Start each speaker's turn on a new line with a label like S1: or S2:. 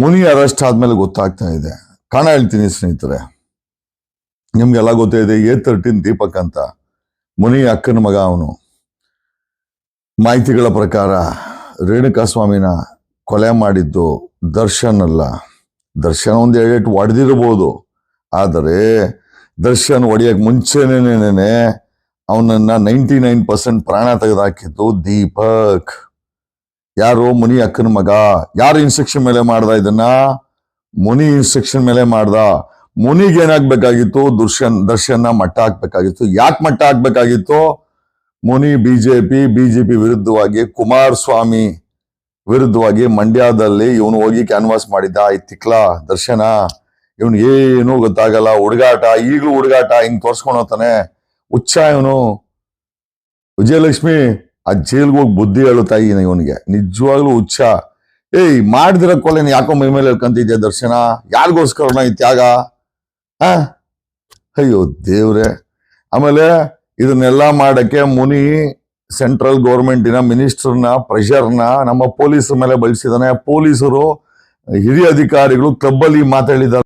S1: ಮುನಿ arrest ಆದ್ಮೇಲೆ ಗೊತ್ತಾಗ್ತಾ ಇದೆ. ಕಾಣ ಹೇಳ್ತೀನಿ ಸ್ನೇಹಿತರೆ. ನಿಮ್ಗೆಲ್ಲ ಗೊತ್ತೇ ಇದೆ ಎ ತರ್ಟೀನ್ ದೀಪಕ್ ಅಂತ. ಮುನಿ ಅಕ್ಕನ ಮಗ ಅವನು. ಮಾಹಿತಿಗಳ ಪ್ರಕಾರ ರೇಣುಕಾ ಸ್ವಾಮಿನ ಕೊಲೆ ಮಾಡಿದ್ದು ದರ್ಶನ್ ಅಲ್ಲ. ದರ್ಶನ್ ಒಂದು ಎರಡೆಟ್ಟು ಆದರೆ ದರ್ಶನ್ ಒಡೆಯಕ್ಕೆ ಮುಂಚೆನೇನೆ ಅವನನ್ನ ನೈಂಟಿ ನೈನ್ ಪರ್ಸೆಂಟ್ ಪ್ರಾಣ ತೆಗೆದಾಕಿದ್ದು ದೀಪಕ್. ಯಾರು ಮುನಿ ಅಕ್ಕನ ಮಗ. ಯಾರು ಇನ್ಸ್ಟ್ರಕ್ಷನ್ ಮೇಲೆ ಮಾಡ್ದ ಇದನ್ನ? ಮುನಿ ಇನ್ಸ್ಟ್ರಕ್ಷನ್ ಮೇಲೆ ಮಾಡ್ದ. ಮುನಿಗೆ ಏನಾಗ್ಬೇಕಾಗಿತ್ತು? ದರ್ಶನ್ ದರ್ಶನ ಮಟ್ಟ ಹಾಕ್ಬೇಕಾಗಿತ್ತು. ಯಾಕೆ ಮಟ್ಟ ಹಾಕ್ಬೇಕಾಗಿತ್ತು? ಮುನಿ ಬಿಜೆಪಿ ಬಿಜೆಪಿ ವಿರುದ್ಧವಾಗಿ, ಕುಮಾರಸ್ವಾಮಿ ವಿರುದ್ಧವಾಗಿ ಮಂಡ್ಯದಲ್ಲಿ ಇವನು ಹೋಗಿ ಕ್ಯಾನ್ವಾಸ್ ಮಾಡಿದ್ದ. ಈ ತಿಕ್ಲ, ದರ್ಶನ. ಇವನು ಏನು ಗೊತ್ತಾಗಲ್ಲ. ಹುಡುಗಾಟ, ಈಗಲೂ ಹುಡುಗಾಟ ಹಿಂಗ್ ತೋರ್ಸ್ಕೊಂಡು ಹೋಗ್ತಾನೆ ಹುಚ್ಚ ಇವನು. ವಿಜಯಲಕ್ಷ್ಮಿ ಆ ಜೈಲ್ಗೆ ಹೋಗಿ ಬುದ್ಧಿ ಹೇಳು ತಾಯಿ ಇವನಿಗೆ. ನಿಜವಾಗ್ಲೂ ಹುಚ್ಚ. ಏಯ್, ಮಾಡಿದಿರ ಕೊಲೆ ಯಾಕೋ ಮೈ ಮೇಲೆ ದರ್ಶನ? ಯಾರಿಗೋಸ್ಕರನ ಈ ತ್ಯಾಗ? ಆ ಅಯ್ಯೋ ದೇವ್ರೆ. ಆಮೇಲೆ ಇದನ್ನೆಲ್ಲ ಮಾಡಕ್ಕೆ ಮುನಿ ಸೆಂಟ್ರಲ್ ಗೌರ್ಮೆಂಟಿನ ಮಿನಿಸ್ಟರ್ನ, ಪ್ರೆಷರ್ನ, ನಮ್ಮ ಪೊಲೀಸರ ಮೇಲೆ ಬಳಸಿದಾನೆ ಪೊಲೀಸರು ಹಿರಿಯ ಅಧಿಕಾರಿಗಳು ಕ್ಲಬ್ಬಲ್ಲಿ ಮಾತಾಡಿದ್ದಾರೆ.